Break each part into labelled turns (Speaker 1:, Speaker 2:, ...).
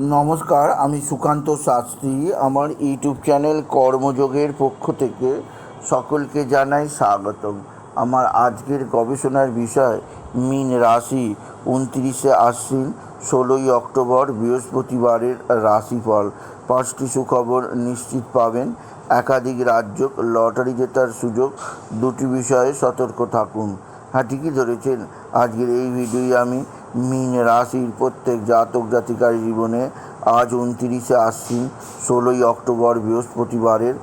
Speaker 1: নমস্কার, আমি সুকান্ত শাস্ত্রী। আমার ইউটিউব চ্যানেল কর্মযোগের পক্ষ থেকে সকলকে জানাই স্বাগতম। আমার আজকের গবেষণার বিষয়, মিন রাশি। উনত্রিশে আশ্বিন, ষোলোই অক্টোবর, বৃহস্পতিবারের রাশিফল। পাঁচটি সুখবর নিশ্চিত পাবেন। একাধিক রাজ্য লটারি জেতার সুযোগ, দুটি বিষয়ে সতর্ক থাকুন। হ্যাঁ ঠিকই ধরেছেন। আজকের এই ভিডিওয়ে আমি মীন রাশির প্রত্যেক জাতক জাতিকার জীবনে আজ উনতিরিশে আশ্বিন, ষোলোই অক্টোবর বৃহস্পতিবারের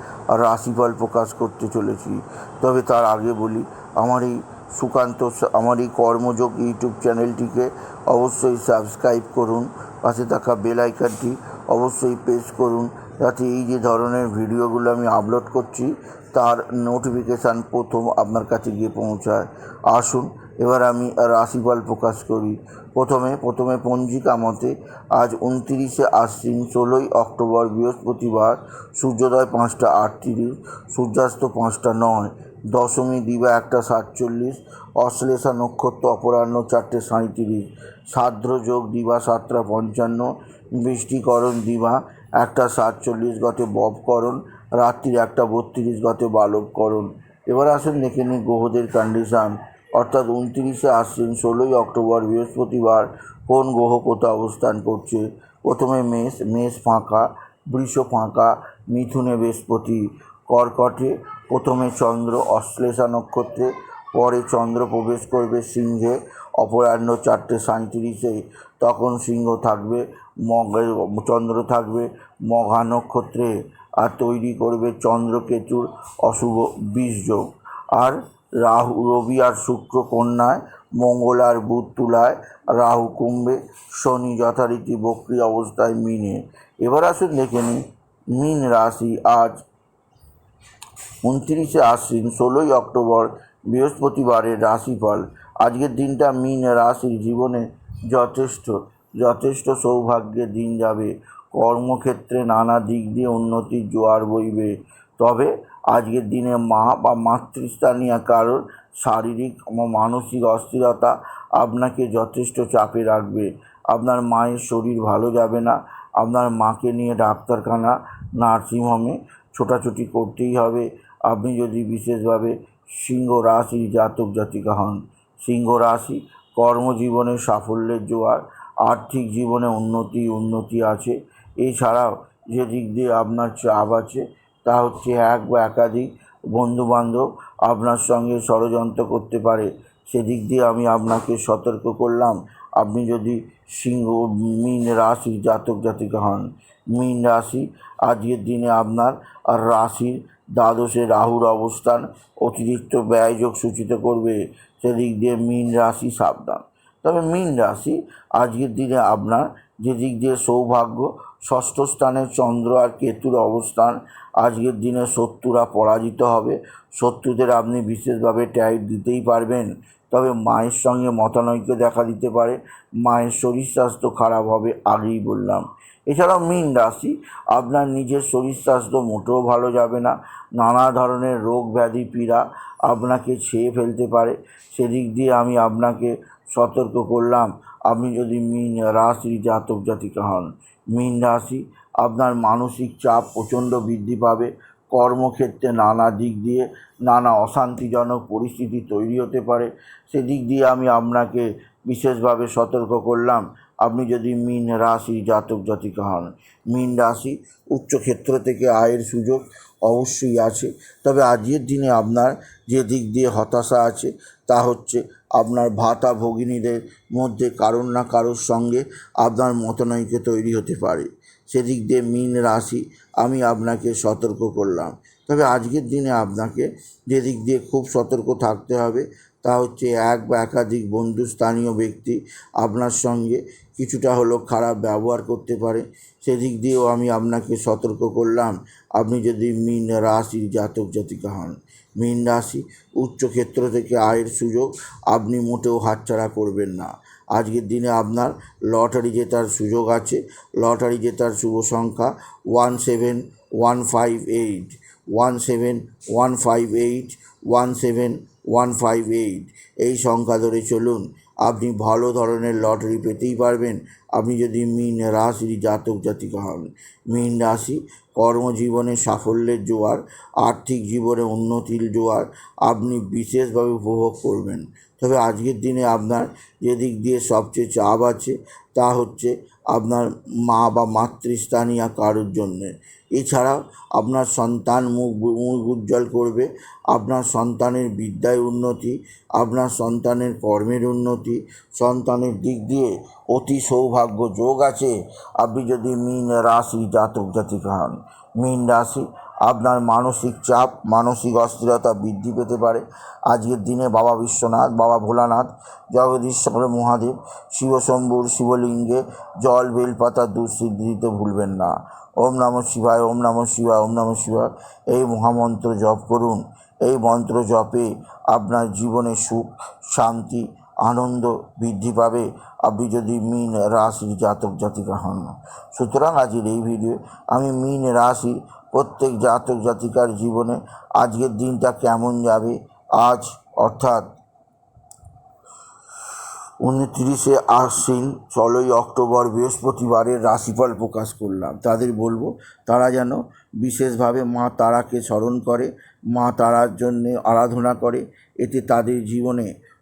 Speaker 1: রাশিফল প্রকাশ করতে চলেছি। তবে তার আগে বলি, আমার এই সুকান্ত আমার এই কর্মযোগ ইউটিউব চ্যানেলটিকে অবশ্যই সাবস্ক্রাইব করুন, পাশে থাকা বেল অবশ্যই প্রেস করুন, যাতে এই যে ধরনের ভিডিওগুলো আমি আপলোড করছি, তার নোটিফিকেশান প্রথম আপনার কাছে গিয়ে পৌঁছায়। আসুন এবার আমি রাশিফল প্রকাশ করি। প্রথমে প্রথমে পঞ্জিকা মতে আজ উনতিরিশে আশ্বিন ষোলোই অক্টোবর বৃহস্পতিবার, সূর্যোদয় পাঁচটা আটত্রিশ, সূর্যাস্ত পাঁচটা নয়, দশমী দিবা একটা সাতচল্লিশ, অশ্লেষা নক্ষত্র অপরাহ্ন চারটে সাঁইত্রিশ সাদ্র যোগ দিবা সাতটা পঞ্চান্ন, বৃষ্টিকরণ দিবা একটা সাতচল্লিশ গতে ববকরণ রাত্রির একটা বত্রিশ গতে বালবকরণ। এবার আসুন দেখে নিই গ্রহদের কন্ডিশান অর্থাৎ উনত্রিশে আশ্বিন ষোলোই অক্টোবর বৃহস্পতিবার কোন গ্রহ কোথায় অবস্থান করছে? প্রথমে মেষ মেষ ফাঁকা, বৃষ ফাঁকা, মিথুনে বৃহস্পতি, কর্কটে, প্রথমে চন্দ্র, অশ্লেষা নক্ষত্রে, পরে চন্দ্র প্রবেশ করবে সিংহে, অপরাহ্ন চারটে সাঁত্রিশে, তখন সিংহ থাকবে মগ চন্দ্র থাকবে মঘা নক্ষত্রে, আর তৈরি করবে চন্দ্রকেতুর অশুভ বীর্য। আর রাহু রবি আর শুক্র কন্যায়, মঙ্গল আর বুধ তুলায়, রাহু কুম্ভে, শনি যথারীতি বক্রি অবস্থায় মিনে। এবার আসুন দেখে নিই, মিন রাশি আজ উনত্রিশে আশ্বিন, ষোলোই অক্টোবর, বৃহস্পতিবারের রাশিফল। আজকের দিনটা মিন রাশির জীবনে যথেষ্ট যথেষ্ট সৌভাগ্যের দিন যাবে। কর্মক্ষেত্রে নানা দিক দিয়ে উন্নতির জোয়ার বইবে। তবে আজকের দিনে মা বা মাতৃস্থানীয় কারোর শারীরিক মানসিক অস্থিরতা আপনাকে যথেষ্ট চাপে রাখবে। আপনার মায়ের শরীর ভালো যাবে না। আপনার মাকে নিয়ে ডাক্তারখানা, নার্সিংহোমে ছোটাছুটি করতেই হবে। আপনি যদি বিশেষভাবে সিংহ রাশির জাতক জাতিকা হন, সিংহ রাশি কর্মজীবনে সাফল্যের জোয়ার, আর্থিক জীবনে উন্নতি উন্নতি আছে। এছাড়াও যে দিক দিয়ে আপনার চাপ আছে তা হচ্ছে এক বা একাধিক বন্ধুবান্ধব আপনার সঙ্গে ষড়যন্ত্র করতে পারে। সেদিক দিয়ে আমি আপনাকে সতর্ক করলাম, আপনি যদি সিংহ, মীন রাশির জাতক জাতিকা হন। মীন রাশি, আজকের দিনে আপনার আর রাশির দ্বাদশে রাহুর অবস্থান অতিরিক্ত ব্যয়যোগ সূচিত করবে। সেদিক দিয়ে মীন রাশি সাবধান। তবে মীন রাশি, আজকের দিনে আপনার যেদিক দিয়ে সৌভাগ্য ষষ্ঠ স্থানে চন্দ্র আর কেতুর অবস্থান। আজকের দিনে শত্রুরা পরাজিত হবে। শত্রুদের আপনি বিশেষভাবে ট্যাগ দিতেই পারবেন। তবে মায়ের সঙ্গে মতানৈক্য দেখা দিতে পারে। মায়ের শরীর স্বাস্থ্য খারাপ হবে আগেই বললাম। এছাড়াও মীন রাশি, আপনার নিজের শরীর স্বাস্থ্য মোটেও ভালো যাবে না। নানা ধরনের রোগ ব্যাধি, পীড়া আপনাকে ছেয়ে ফেলতে পারে। সেদিক দিয়ে আমি আপনাকে সতর্ক করলাম। আপনি যদি মীন রাশির জাতক জাতিকা হন, মীন রাশি আপনার মানসিক চাপ প্রচণ্ড বৃদ্ধি পাবে। কর্মক্ষেত্রে নানা দিক দিয়ে নানা অশান্তিজনক পরিস্থিতি তৈরি হতে পারে। সেদিক দিয়ে আমি আপনাকে বিশেষভাবে সতর্ক করলাম, আপনি যদি মীন রাশি জাতক জাতিকা হন, মীন রাশি উচ্চক্ষেত্র থেকে আয়ের সুযোগ অবশ্যই আছে। তবে আজকের দিনে আপনার যে দিক দিয়ে হতাশা আছে, তা হচ্ছে আপনার ভাতা ভগিনীদের মধ্যে কারোর না কারোর সঙ্গে আপনার মতনৈক্য তৈরি হতে পারে। সেদিক দিয়ে মীন রাশি, আমি আপনাকে সতর্ক করলাম। তবে আজকের দিনে আপনাকে যেদিক দিয়ে খুব সতর্ক থাকতে হবে তা হচ্ছে এক বা একাধিক বন্ধু স্থানীয় ব্যক্তি আপনার সঙ্গে কিছুটা হলেও খারাপ ব্যবহার করতে পারে। সেদিক দিয়েও আমি আপনাকে সতর্ক করলাম। আপনি যদি মীন রাশির জাতক জাতিকা হন, মীন রাশি উচ্চক্ষেত্র থেকে আয়ের সুযোগ আপনি মোটেও হাতছাড়া করবেন না। আজকের দিনে আপনার লটারি জেতার সুযোগ আছে। লটারি জেতার শুভ সংখ্যা one seven one five eight, one seven one five eight, one seven one five eight এই সংখ্যা ধরে চলুন। আপনি ভালো ধরনের লটারি পেতেই পারবেন। আপনি যদি মীন রাশির জাতক জাতিকা হন, মীন রাশি কর্মজীবনে সাফল্যের জোয়ার, আর্থিক জীবনে উন্নতির জোয়ার, আপনি বিশেষভাবে উপভোগ করবেন। তবে আজকের দিনে আপনার যেদিক দিয়ে সবচেয়ে চাপ আছে, তা হচ্ছে আপনার মা বা মাতৃস্থানীয় কারোর জন্যে। এছাড়াও আপনার সন্তান মুখ মুখ উজ্জ্বল করবে, আপনার সন্তানের বিদ্যায় উন্নতি, আপনার সন্তানের কর্মের উন্নতি, সন্তানের দিক দিয়ে অতি সৌভাগ্য যোগ আছে। আপনি যদি মীন রাশি জাতক জাতিকা হন, মীন রাশি আপনার মানসিক চাপ, মানসিক অস্থিরতা বৃদ্ধি পেতে পারে। আজকের দিনে বাবা বিশ্বনাথ, বাবা ভোলানাথ, জগদীশ্বর মহাদেব শিবশম্ভুর শিবলিঙ্গে জল, বেলপাতা দুঃসিদ্ধি দিতে ভুলবেন না। ওম নম শিবায়, ওম নম শিবায়, ওম নম শিবায়। এই মহামন্ত্র জপ করুন। এই মন্ত্র জপে আপনার জীবনে সুখ, শান্তি আনন্দ বৃদ্ধি পাবে। আপনি যদি মীন রাশির জাতক জাতিকা হন। সুতরাং আজকের এই ভিডিও আমি মীন রাশি প্রত্যেক জাতক জাতিকার জীবনে আজকের দিনটা কেমন যাবে? আজ অর্থাৎ উনত্রিশে আশ্বিন, ষোলোই অক্টোবর বৃহস্পতিবারের রাশিফল প্রকাশ করলাম। তাদের বলব, তারা যেন বিশেষভাবে মা তারাকে স্মরণ করে, মা তারার জন্যে আরাধনা করে। এতে তাদের জীবনে